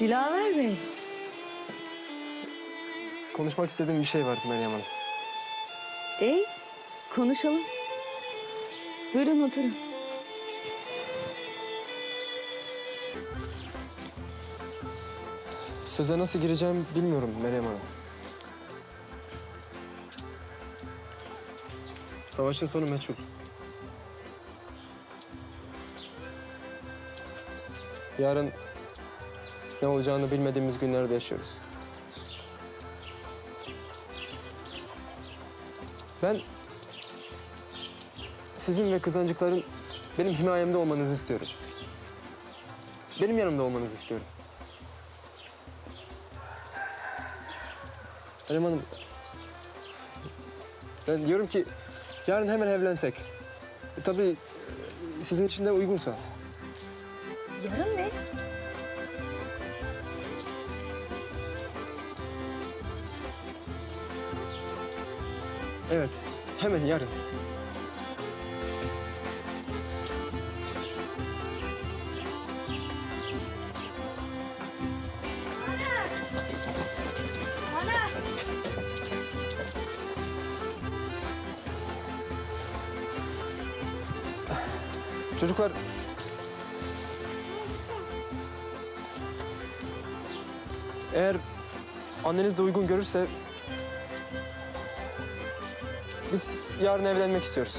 Dilaver Bey. Konuşmak istediğim bir şey var Meryem Hanım. Ey, konuşalım. Buyurun oturun. Söze nasıl gireceğim bilmiyorum Meryem Hanım. Savaşın sonu meçhul. Yarın ne olacağını bilmediğimiz günlerde yaşıyoruz. Ben sizin ve kızancıkların benim himayemde olmanızı istiyorum. Benim yanımda olmanızı istiyorum. Meryem Hanım, ben diyorum ki yarın hemen evlensek. E, tabii e, sizin için de uygunsa. Yarın mı? Evet, hemen yarın. Çocuklar... Eğer anneniz de uygun görürse... Biz yarın evlenmek istiyoruz.